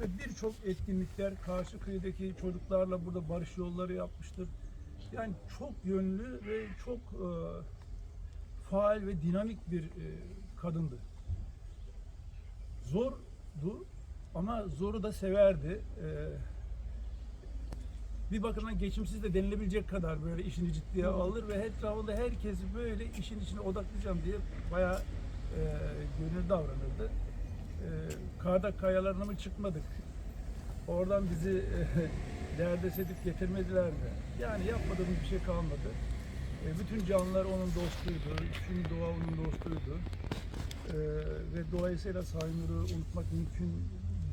ve birçok etkinlikler karşı kıyıdaki çocuklarla burada barış yolları yapmıştır. Yani çok yönlü ve çok e, faal ve dinamik bir e, kadındı. Zordu ama zoru da severdi. E, bir bakımdan geçimsiz de denilebilecek kadar böyle işini ciddiye alır ve etrafında herkesi böyle işin içine odaklayacağım diye bayağı e, gönül davranırdı. E, Kardak kayalarına mı çıkmadık? Oradan bizi e, edip getirmediler mi? Yani yapmadığımız bir şey kalmadı. E, bütün canlılar onun dostuydu, bütün doğa onun dostuydu. E, ve dolayısıyla Saynur'u unutmak mümkün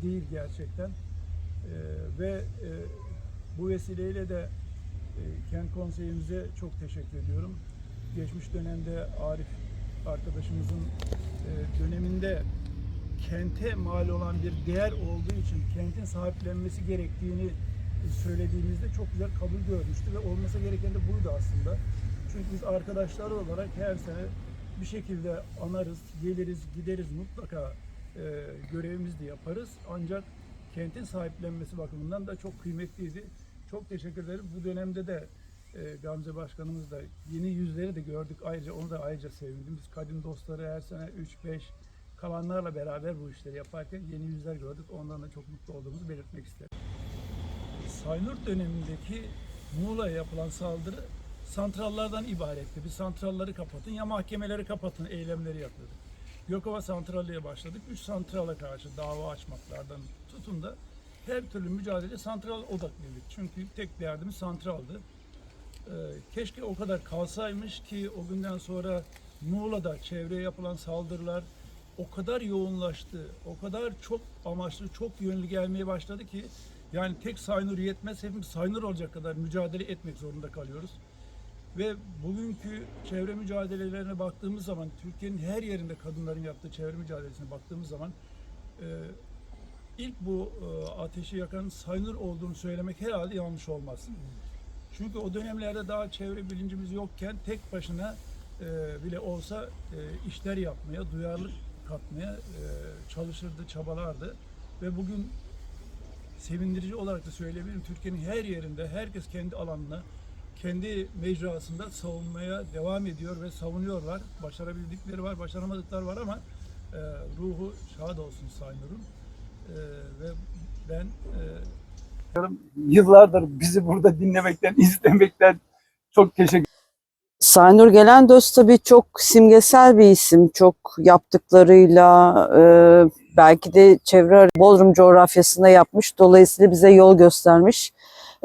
değil gerçekten. E, ve bu vesileyle de e, kent konseyimize çok teşekkür ediyorum. Geçmiş dönemde Arif arkadaşımızın döneminde kente mal olan bir değer olduğu için kentin sahiplenmesi gerektiğini söylediğimizde çok güzel kabul görmüştü ve olması gereken de buydu aslında. Çünkü biz arkadaşlar olarak her sene bir şekilde anarız, geliriz, gideriz mutlaka e, görevimizi de yaparız. Ancak kentin sahiplenmesi bakımından da çok kıymetliydi. Çok teşekkür ederim. Bu dönemde de e, Gamze Başkanımız da yeni yüzleri de gördük. Ayrıca onu da ayrıca sevindim. Biz kadim dostları her sene 3-5 kalanlarla beraber bu işleri yaparken yeni yüzler gördük. Ondan da çok mutlu olduğumuzu belirtmek isterim. Saynur dönemindeki Muğla'ya yapılan saldırı santrallardan ibaretti. Bir santralları kapatın ya mahkemeleri kapatın eylemleri yapıyorduk. Gökova santraliye başladık. Üç santrala karşı dava açmaklardan tutun da her türlü mücadele santral odaklıydık. Çünkü tek derdimiz santraldı. Ee, keşke o kadar kalsaymış ki o günden sonra Muğla'da çevreye yapılan saldırılar o kadar yoğunlaştı, o kadar çok amaçlı, çok yönlü gelmeye başladı ki yani tek Saynur yetmez, hepimiz Saynur olacak kadar mücadele etmek zorunda kalıyoruz. Ve bugünkü çevre mücadelelerine baktığımız zaman, Türkiye'nin her yerinde kadınların yaptığı çevre mücadelesine baktığımız zaman e, ilk bu e, ateşi yakan Saynur olduğunu söylemek herhalde yanlış olmaz. Çünkü o dönemlerde daha çevre bilincimiz yokken tek başına e, bile olsa e, işler yapmaya, duyarlılık katmaya e, çalışırdı, çabalardı. Ve bugün sevindirici olarak da söyleyebilirim. Türkiye'nin her yerinde herkes kendi alanını, kendi mecrasında savunmaya devam ediyor ve savunuyorlar. Başarabildikleri var, başaramadıkları var ama e, ruhu şad olsun Saynur'un. E, ve ben Yıllardır bizi burada dinlemekten, izlemekten çok teşekkür Saynur Gelendoz tabii çok simgesel bir isim. Çok yaptıklarıyla e, belki de çevre Bodrum coğrafyasında yapmış. Dolayısıyla bize yol göstermiş.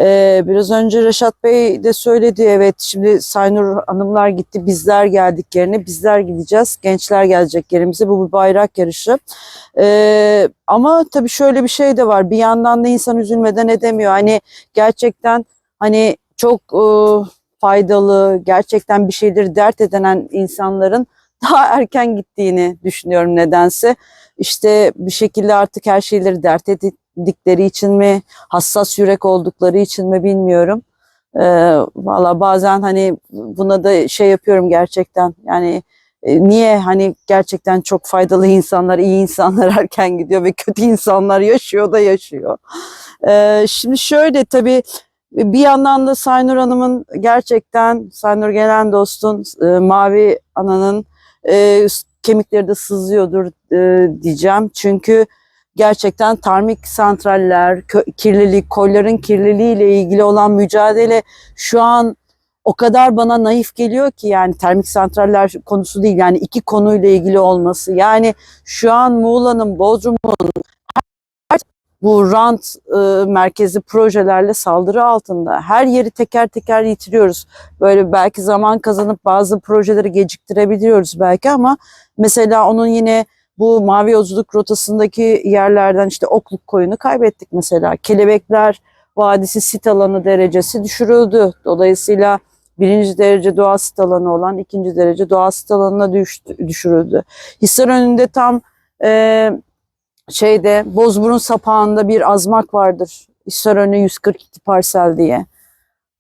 E, biraz önce Reşat Bey de söyledi. Evet şimdi Saynur Hanımlar gitti. Bizler geldik yerine. Bizler gideceğiz. Gençler gelecek yerimize. Bu bir bayrak yarışı. E, ama tabii şöyle bir şey de var. Bir yandan da insan üzülmeden edemiyor. Hani gerçekten hani çok... E, faydalı, gerçekten bir şeyleri dert edinen insanların daha erken gittiğini düşünüyorum nedense. İşte bir şekilde artık her şeyleri dert ettikleri için mi, hassas yürek oldukları için mi bilmiyorum. Ee, Valla bazen hani buna da şey yapıyorum gerçekten yani e, niye hani gerçekten çok faydalı insanlar, iyi insanlar erken gidiyor ve kötü insanlar yaşıyor da yaşıyor. Ee, şimdi şöyle tabii bir yandan da Saynur Hanım'ın gerçekten Saynur Gelen dostun e, Mavi Ana'nın e, kemikleri de sızıyordur e, diyeceğim. Çünkü gerçekten termik santraller, kirlilik, koyların kirliliği ile ilgili olan mücadele şu an o kadar bana naif geliyor ki yani termik santraller konusu değil yani iki konuyla ilgili olması. Yani şu an Muğla'nın, Bodrum'un bu rant e, merkezi projelerle saldırı altında. Her yeri teker teker yitiriyoruz. Böyle belki zaman kazanıp bazı projeleri geciktirebiliyoruz belki ama mesela onun yine bu mavi yolculuk rotasındaki yerlerden işte Okluk koyunu kaybettik mesela. Kelebekler Vadisi sit alanı derecesi düşürüldü. Dolayısıyla birinci derece doğa sit alanı olan ikinci derece doğa sit alanına düştü, düşürüldü. Hisar önünde tam e, şeyde Bozburun sapağında bir azmak vardır. Hisarönü 142 parsel diye.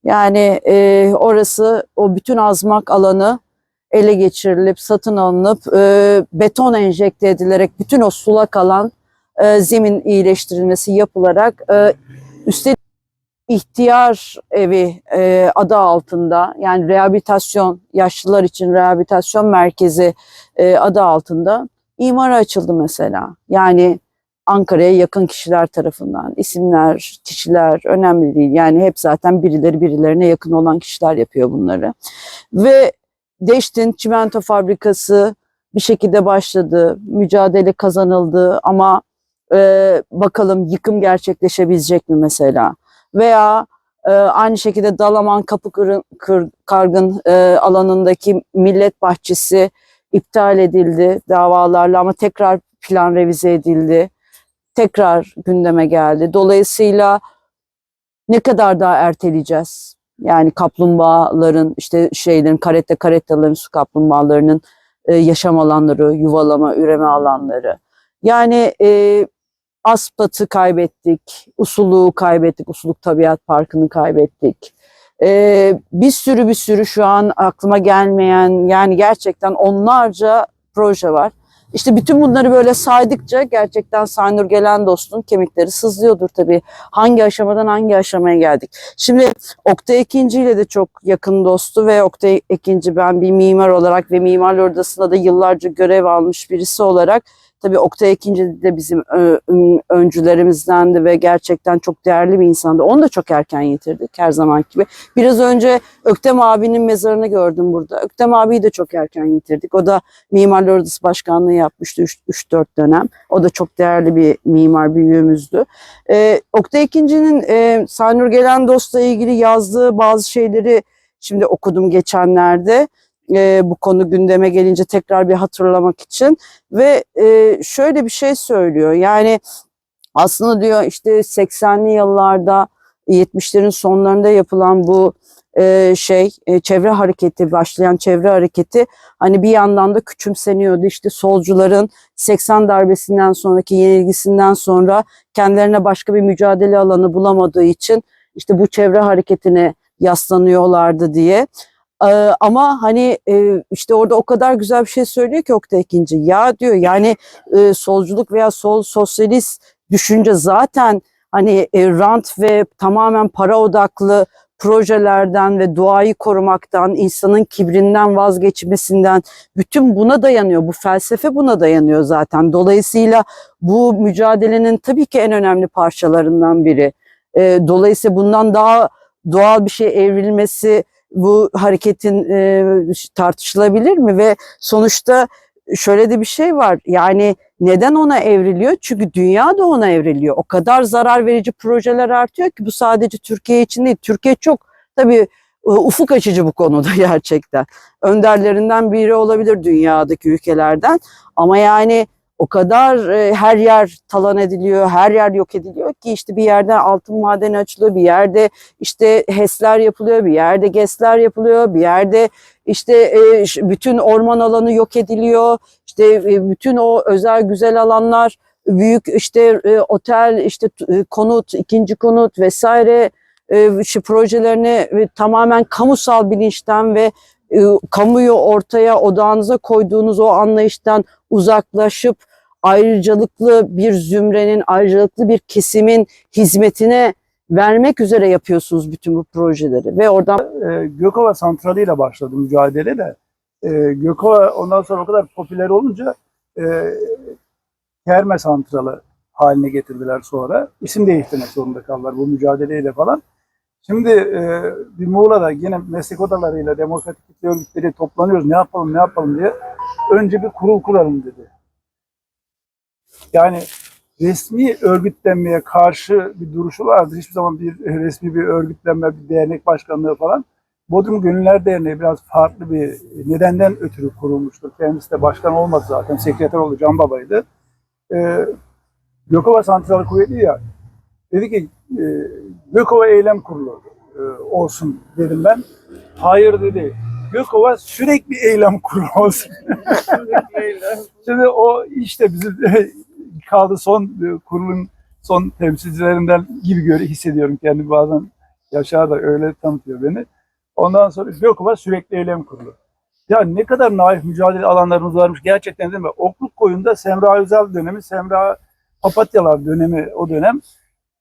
Yani e, orası o bütün azmak alanı ele geçirilip satın alınıp e, beton enjekte edilerek bütün o sulak alan e, zemin iyileştirilmesi yapılarak e, üstelik ihtiyar evi e, adı altında yani rehabilitasyon yaşlılar için rehabilitasyon merkezi e, adı altında imara açıldı mesela. Yani Ankara'ya yakın kişiler tarafından isimler, kişiler önemli değil. Yani hep zaten birileri birilerine yakın olan kişiler yapıyor bunları. Ve Deştin çimento fabrikası bir şekilde başladı. Mücadele kazanıldı ama e, bakalım yıkım gerçekleşebilecek mi mesela? Veya e, aynı şekilde Dalaman Kapı Kırın- Kır- Kargın e, alanındaki millet bahçesi iptal edildi davalarla ama tekrar plan revize edildi. Tekrar gündeme geldi. Dolayısıyla ne kadar daha erteleyeceğiz? Yani kaplumbağaların işte şeylerin karette karettaların su kaplumbağalarının e, yaşam alanları, yuvalama, üreme alanları. Yani e, Aspat'ı kaybettik, Usuluk'u kaybettik, Usuluk Tabiat Parkı'nı kaybettik. E, bir sürü bir sürü şu an aklıma gelmeyen yani gerçekten onlarca proje var. İşte bütün bunları böyle saydıkça gerçekten Saynur Gelen dostun kemikleri sızlıyordur tabii. Hangi aşamadan hangi aşamaya geldik. Şimdi Oktay Ekinci ile de çok yakın dostu ve Oktay Ekinci ben bir mimar olarak ve Mimarlar Odası'nda da yıllarca görev almış birisi olarak tabii Oktay Ekinci de bizim öncülerimizdendi ve gerçekten çok değerli bir insandı. Onu da çok erken yitirdik her zaman gibi. Biraz önce Öktem abinin mezarını gördüm burada. Öktem abiyi de çok erken yitirdik. O da Mimarlar Odası Başkanlığı yapmıştı 3-4 dönem. O da çok değerli bir mimar büyüğümüzdü. Ee, Oktay Ekinci'nin e, Sanur Gelen Dost'la ilgili yazdığı bazı şeyleri şimdi okudum geçenlerde. Ee, bu konu gündeme gelince tekrar bir hatırlamak için. Ve e, şöyle bir şey söylüyor. Yani aslında diyor işte 80'li yıllarda 70'lerin sonlarında yapılan bu e, şey e, çevre hareketi başlayan çevre hareketi hani bir yandan da küçümseniyordu. İşte solcuların 80 darbesinden sonraki yenilgisinden sonra kendilerine başka bir mücadele alanı bulamadığı için işte bu çevre hareketine yaslanıyorlardı diye. Ee, ama hani e, işte orada o kadar güzel bir şey söylüyor ki Oktay Ekinci. Ya diyor yani e, solculuk veya sol sosyalist düşünce zaten hani e, rant ve tamamen para odaklı projelerden ve doğayı korumaktan, insanın kibrinden vazgeçmesinden bütün buna dayanıyor. Bu felsefe buna dayanıyor zaten. Dolayısıyla bu mücadelenin tabii ki en önemli parçalarından biri. E, dolayısıyla bundan daha doğal bir şey evrilmesi bu hareketin e, tartışılabilir mi? Ve sonuçta şöyle de bir şey var. Yani neden ona evriliyor? Çünkü dünya da ona evriliyor. O kadar zarar verici projeler artıyor ki bu sadece Türkiye için değil. Türkiye çok tabii e, ufuk açıcı bu konuda gerçekten. Önderlerinden biri olabilir dünyadaki ülkelerden. Ama yani o kadar e, her yer talan ediliyor, her yer yok ediliyor ki işte bir yerden altın madeni açılıyor, bir yerde işte HES'ler yapılıyor, bir yerde GES'ler yapılıyor, bir yerde işte e, bütün orman alanı yok ediliyor. İşte e, bütün o özel güzel alanlar, büyük işte otel, işte konut, ikinci konut vesaire e, işte projelerini tamamen kamusal bilinçten ve kamuyu ortaya odağınıza koyduğunuz o anlayıştan uzaklaşıp ayrıcalıklı bir zümrenin, ayrıcalıklı bir kesimin hizmetine vermek üzere yapıyorsunuz bütün bu projeleri ve oradan e, Gökova Santrali ile başladı mücadele de. E, Gökova ondan sonra o kadar popüler olunca e, Kerme Santralı haline getirdiler sonra. İsim değiştirmek zorunda kaldılar bu mücadeleyle falan. Şimdi e, bir Muğla'da yine meslek odalarıyla demokratik kitle örgütleri toplanıyoruz. Ne yapalım ne yapalım diye. Önce bir kurul kuralım dedi. Yani resmi örgütlenmeye karşı bir duruşu vardı. Hiçbir zaman bir resmi bir örgütlenme, bir dernek başkanlığı falan. Bodrum Gönüller Derneği biraz farklı bir nedenden ötürü kurulmuştur. Kendisi de başkan olmadı zaten. Sekreter oldu Can Baba'ydı. Ee, Gökova Santralı Kuvvetli ya. Dedi ki e, Gökova Eylem Kurulu e, olsun dedim ben. Hayır dedi. Gökova sürekli eylem kurulu olsun. Şimdi o işte bizim kaldı son e, kurulun son temsilcilerinden gibi göre hissediyorum kendimi bazen. Yaşar da öyle tanıtıyor beni. Ondan sonra Gökova sürekli eylem kurulu. Ya ne kadar naif mücadele alanlarımız varmış gerçekten değil mi? Okluk koyunda Semra Özel dönemi Semra papatyalar dönemi o dönem.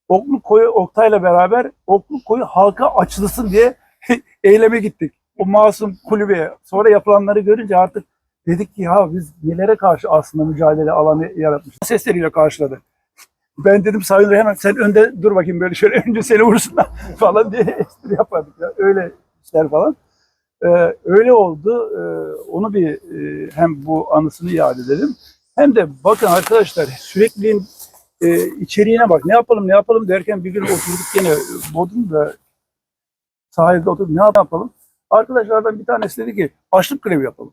Oklu koyu Oktay'la beraber oklu koyu halka açılsın diye eyleme gittik. O masum kulübeye. Sonra yapılanları görünce artık dedik ki ya biz nelere karşı aslında mücadele alanı yaratmış. Sesleriyle karşıladı. Ben dedim Sayın Bey, hemen sen önde dur bakayım böyle şöyle önce seni vursunlar falan diye espri yapardık. Ya. Öyle işler falan. Ee, öyle oldu. Ee, onu bir e, hem bu anısını iade edelim. Hem de bakın arkadaşlar sürekli e, içeriğine bak. Ne yapalım ne yapalım derken bir gün oturduk yine Bodrum'da sahilde oturduk. Ne yapalım? Arkadaşlardan bir tanesi dedi ki açlık grevi yapalım.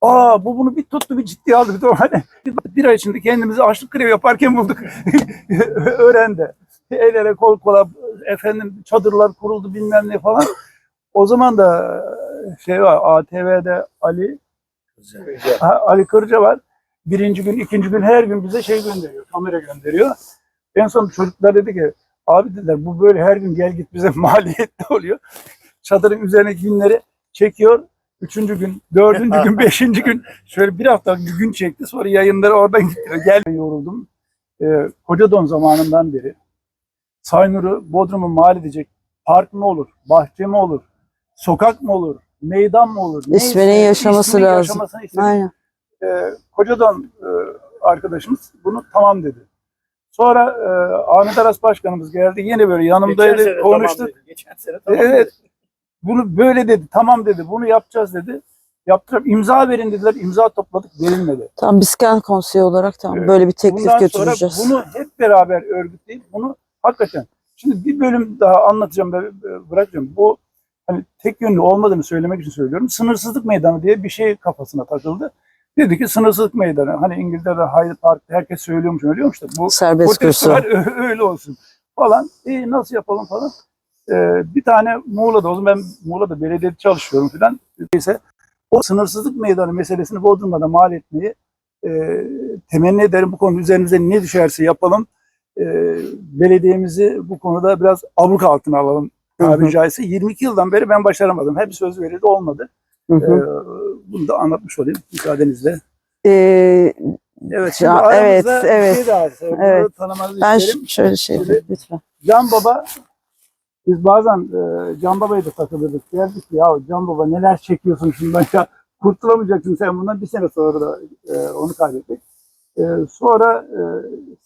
Aa bu bunu bir tuttu bir ciddiye aldı. Bir, hani, bir ay içinde kendimizi açlık grevi yaparken bulduk. Öğrendi. El ele kol kola efendim çadırlar kuruldu bilmem ne falan. O zaman da şey var ATV'de Ali Ha, Ali Kırca var. Birinci gün, ikinci gün her gün bize şey gönderiyor, kamera gönderiyor. En son çocuklar dedi ki, abi dediler bu böyle her gün gel git bize maliyetli oluyor. Çadırın üzerine günleri çekiyor. Üçüncü gün, dördüncü gün, beşinci gün şöyle bir hafta gün çekti. Sonra yayınları oradan gidiyor. Gel yoruldum. Ee, Kocadon zamanından beri Saynur'u Bodrum'u mal edecek park mı olur, bahçe mi olur, sokak mı olur, meydan mı olur? İsminin neyse, yaşaması isminin lazım. yaşamasını Aynen. e, Kocadon e, arkadaşımız bunu tamam dedi. Sonra e, Ahmet Aras Başkanımız geldi. Yine böyle yanımdaydı. konuştuk. Geçen sene tamam evet. dedi. Bunu böyle dedi. Tamam dedi. Bunu yapacağız dedi. Yaptırıp imza verin dediler. İmza topladık. Verilmedi. Tamam biz kent konseyi olarak tamam Evet. böyle bir teklif Bundan götüreceğiz. sonra bunu hep beraber örgütleyip bunu hakikaten şimdi bir bölüm daha anlatacağım ve e, bırakacağım. Bu hani tek yönlü olmadığını söylemek için söylüyorum. Sınırsızlık meydanı diye bir şey kafasına takıldı. Dedi ki sınırsızlık meydanı. Hani İngiltere'de Hyde Park herkes söylüyormuş söylüyormuş da bu Serbest kürsü. öyle olsun falan. E, nasıl yapalım falan. Ee, bir tane Muğla'da o zaman ben Muğla'da belediyede çalışıyorum falan. Neyse o sınırsızlık meydanı meselesini Bodrum'da da mal etmeyi e, temenni ederim. Bu konu üzerimize ne düşerse yapalım. E, belediyemizi bu konuda biraz abluk altına alalım. Tabiri caizse 22 yıldan beri ben başaramadım. Hep söz verildi olmadı. Hı hı. bunu da anlatmış olayım müsaadenizle. Ee, Evet, şimdi Ya, evet, bir evet. şey daha. Evet. tanımanızı ben isterim. şöyle şey lütfen. Can Baba, biz bazen e, Can Baba'ya da takılırdık. Derdik ki ya Can Baba neler çekiyorsun şundan ya kurtulamayacaksın sen bundan. Bir sene sonra da e, onu kaybettik. E, sonra e,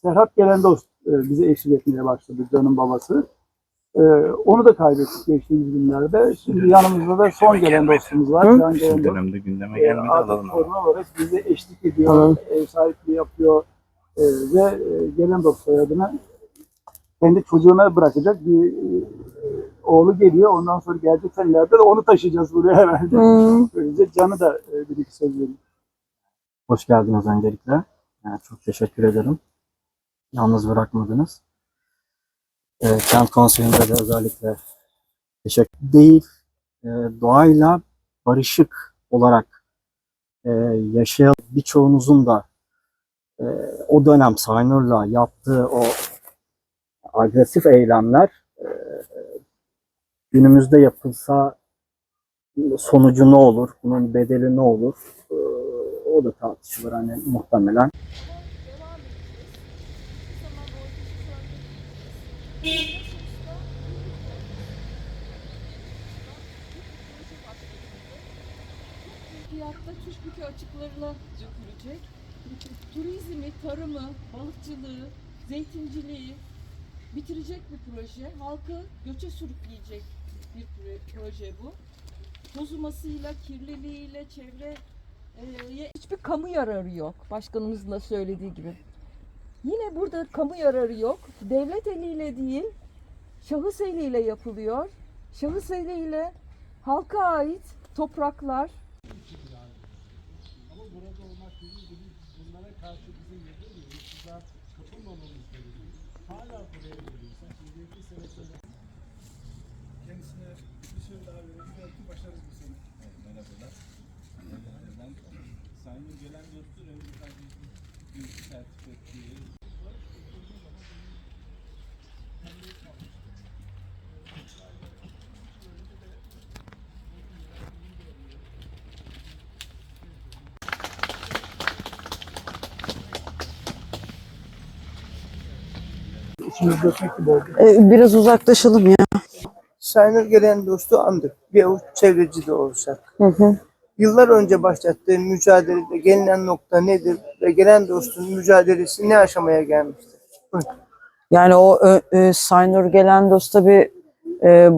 Serhat Gelen Dost e, bize eşlik etmeye başladı Can'ın babası. E, onu da kaybettik geçtiğimiz günlerde. Şimdi yanımızda da son gelen dostumuz var. Hı? Can Gelen Şu Dost. dönemde gündeme E, gelmedi alalım. koruma olarak bize eşlik ediyor, Alalım. ev sahipliği yapıyor e, ve e, gelen dost soyadını kendi çocuğuna bırakacak bir e, oğlu geliyor. Ondan sonra gelecek senelerde de onu taşıyacağız buraya herhalde. Hmm. Böylece canı da e, bir iki söz vereyim. Hoş geldiniz öncelikle. Yani çok teşekkür ederim. Yalnız bırakmadınız. Ee, kent konseyinde de özellikle teşekkür değil. Ee, doğayla barışık olarak e, yaşayan birçoğunuzun da e, o dönem Saynur'la yaptığı o agresif eylemler e, günümüzde yapılsa sonucu ne olur, bunun bedeli ne olur, e, o da tartışılır hani muhtemelen. Fiyatta Tuşbükü açıklarına dökülecek. Turizmi, tarımı, balıkçılığı, zeytinciliği bitirecek bir proje. Halkı göçe sürükleyecek bir pro- proje bu. Tozumasıyla, kirliliğiyle, çevre hiçbir kamu yararı yok. Başkanımızın da söylediği gibi. Yine burada kamu yararı yok. Devlet eliyle değil, şahıs eliyle yapılıyor. Şahıs eliyle halka ait topraklar, Kendisine bir söz daha verelim. Belki başarırız bu sene. Merhabalar. Ben Sayın gelen dostlar önce bir bir İçimiz dökmek gibi oldu. Ee, biraz uzaklaşalım ya. Sayınır gelen dostu andık. Bir avuç çevreci de olsak. Hı hı. Yıllar önce başlattığı mücadelede gelinen nokta nedir ve gelen dostun mücadelesi ne aşamaya gelmiştir? Yani o e, Saynur Gelendos tabii e,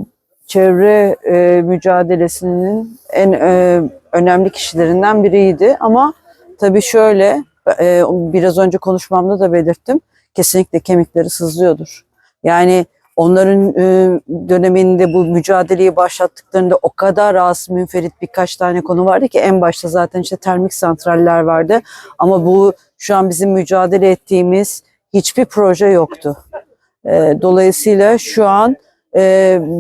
çevre e, mücadelesinin en e, önemli kişilerinden biriydi. Ama tabii şöyle, e, biraz önce konuşmamda da belirttim, kesinlikle kemikleri sızlıyordur. Yani onların e, döneminde bu mücadeleyi başlattıklarında o kadar az münferit birkaç tane konu vardı ki en başta zaten işte termik santraller vardı. Ama bu şu an bizim mücadele ettiğimiz hiçbir proje yoktu. Ee, dolayısıyla şu an e,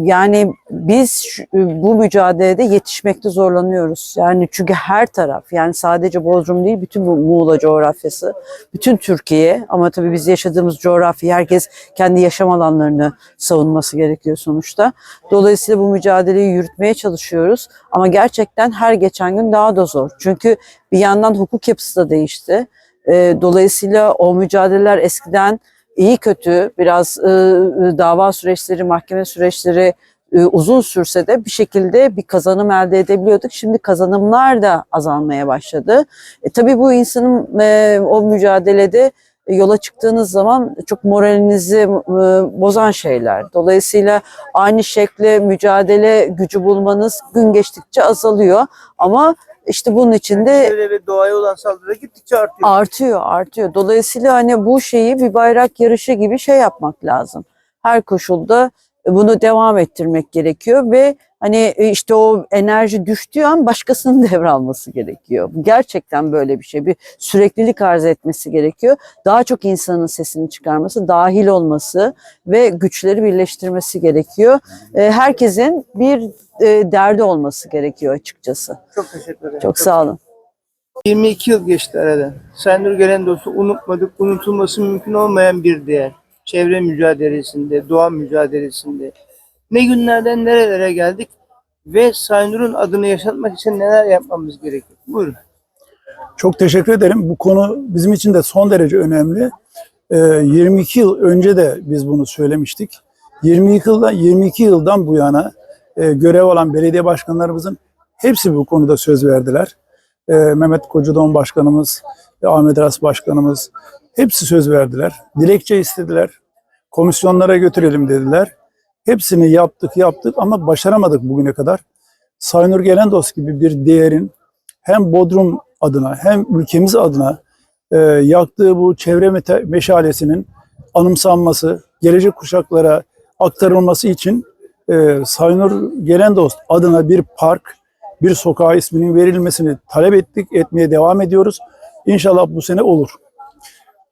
yani biz bu mücadelede yetişmekte zorlanıyoruz. Yani çünkü her taraf yani sadece Bodrum değil bütün bu Muğla coğrafyası, bütün Türkiye ama tabii biz yaşadığımız coğrafya herkes kendi yaşam alanlarını savunması gerekiyor sonuçta. Dolayısıyla bu mücadeleyi yürütmeye çalışıyoruz ama gerçekten her geçen gün daha da zor. Çünkü bir yandan hukuk yapısı da değişti. Ee, dolayısıyla o mücadeleler eskiden iyi kötü biraz e, dava süreçleri, mahkeme süreçleri e, uzun sürse de bir şekilde bir kazanım elde edebiliyorduk. Şimdi kazanımlar da azalmaya başladı. E, tabii bu insanın e, o mücadelede yola çıktığınız zaman çok moralinizi bozan şeyler. Dolayısıyla aynı şekle mücadele gücü bulmanız gün geçtikçe azalıyor. Ama işte bunun içinde Çevre ve doğaya olan saldırı gittikçe artıyor. Artıyor, artıyor. Dolayısıyla hani bu şeyi bir bayrak yarışı gibi şey yapmak lazım. Her koşulda bunu devam ettirmek gerekiyor ve hani işte o enerji düştüğü an başkasının devralması gerekiyor. Gerçekten böyle bir şey. Bir süreklilik arz etmesi gerekiyor. Daha çok insanın sesini çıkarması, dahil olması ve güçleri birleştirmesi gerekiyor. Ee, Herkesin bir e, derdi olması gerekiyor açıkçası. Çok teşekkür ederim. Çok sağ olun. 22 yıl geçti aradan. Sayınır gelen dostu unutmadık. Unutulması mümkün olmayan bir değer. Çevre mücadelesinde, doğa mücadelesinde. Ne günlerden nerelere geldik ve Sayınur'un adını yaşatmak için neler yapmamız gerekiyor? Buyurun. Çok teşekkür ederim. Bu konu bizim için de son derece önemli. Ee, 22 yıl önce de biz bunu söylemiştik. 22 yıldan 22 yıldan bu yana e, görev alan belediye başkanlarımızın hepsi bu konuda söz verdiler. Ee, Mehmet Kocadoğan Başkanımız, Ahmet Aras Başkanımız hepsi söz verdiler. Dilekçe istediler. Komisyonlara götürelim dediler. Hepsini yaptık yaptık ama başaramadık bugüne kadar. Saynur Gelendos gibi bir değerin hem Bodrum adına hem ülkemiz adına e, yaktığı bu çevre meşalesinin anımsanması, gelecek kuşaklara aktarılması için e, Saynur Gelendost adına bir park, bir sokağa isminin verilmesini talep ettik, etmeye devam ediyoruz. İnşallah bu sene olur.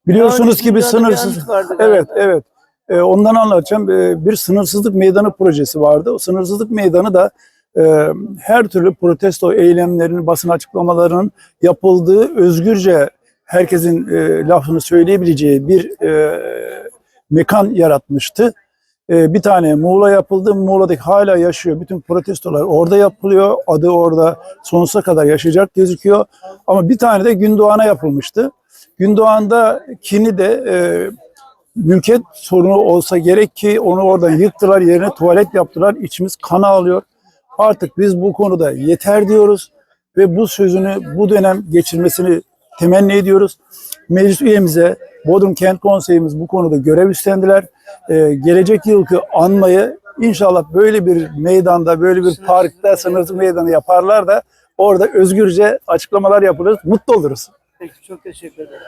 Biliyorsunuz ki bir sınırsız... Evet, evet. E, ondan anlatacağım. E, bir sınırsızlık meydanı projesi vardı. O sınırsızlık meydanı da e, her türlü protesto eylemlerinin, basın açıklamalarının yapıldığı özgürce herkesin e, lafını söyleyebileceği bir e, mekan yaratmıştı. E, bir tane Muğla yapıldı. Muğla'daki hala yaşıyor. Bütün protestolar orada yapılıyor. Adı orada sonsuza kadar yaşayacak gözüküyor. Ama bir tane de Gündoğan'a yapılmıştı. Gündoğan'da kini de e, mülkiyet sorunu olsa gerek ki onu oradan yıktılar yerine tuvalet yaptılar. İçimiz kan ağlıyor. Artık biz bu konuda yeter diyoruz ve bu sözünü bu dönem geçirmesini temenni ediyoruz. Meclis üyemize Bodrum Kent Konseyimiz bu konuda görev üstlendiler. Ee, gelecek yılki anmayı inşallah böyle bir meydanda, böyle bir parkta sınırsız meydanı yaparlar da orada özgürce açıklamalar yapılır, mutlu oluruz. Peki çok teşekkür ederim.